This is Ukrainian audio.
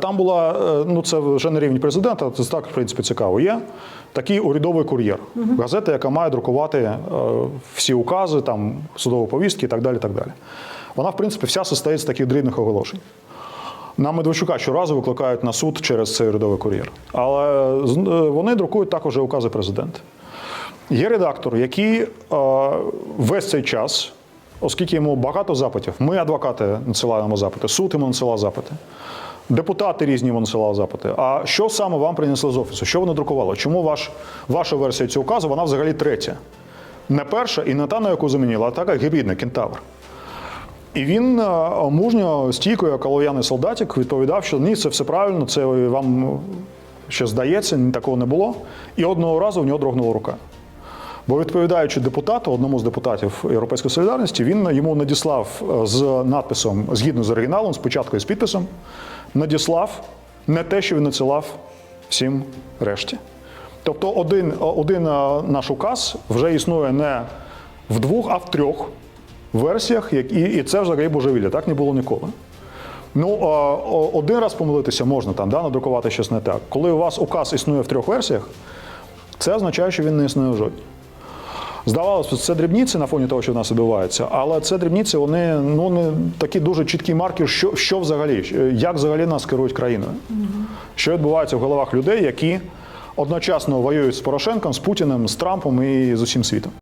Там була, е, ну це вже на рівні президента, це так, в принципі, цікаво. Є такий урядовий кур'єр, газета, яка має друкувати е, всі укази, там, судові повістки і так далі. так далі. Вона, в принципі, вся состоїть з таких дрібних оголошень. На Медведчука щоразу викликають на суд через цей урядовий кур'єр. Але е, вони друкують також укази президента. Є редактор, який весь цей час, оскільки йому багато запитів, ми, адвокати, надсилаємо запити, суд йому надсилав запити, депутати різні йому надсилали запити. А що саме вам принесли з офісу? Що вони друкували? Чому ваш, ваша версія цього указу вона взагалі третя? Не перша і не та, на яку замінила, а така гібридна кентавр. І він е, мужньо, стійко, як олов'яний солдатик, відповідав, що ні, це все правильно, це вам ще здається, такого не було. І одного разу в нього дрогнула рука. Бо відповідаючи депутату, одному з депутатів Європейської солідарності, він йому надіслав е, з надписом, згідно з оригіналом, спочатку і з підписом, надіслав не те, що він надсилав всім решті. Тобто один, один е, наш указ вже існує не в двох, а в трьох версіях, і, і це взагалі божевілля, так не було ніколи. Ну, е, один раз помилитися можна там, да, надрукувати щось не так. Коли у вас указ існує в трьох версіях, це означає, що він не існує в жодній. Здавалося, це дрібниці на фоні того, що в нас відбувається, але це дрібниці, вони ну не такі дуже чіткі маркер, що, що взагалі, як взагалі нас керують країною. Що відбувається в головах людей, які одночасно воюють з Порошенком, з Путіним, з Трампом і з усім світом.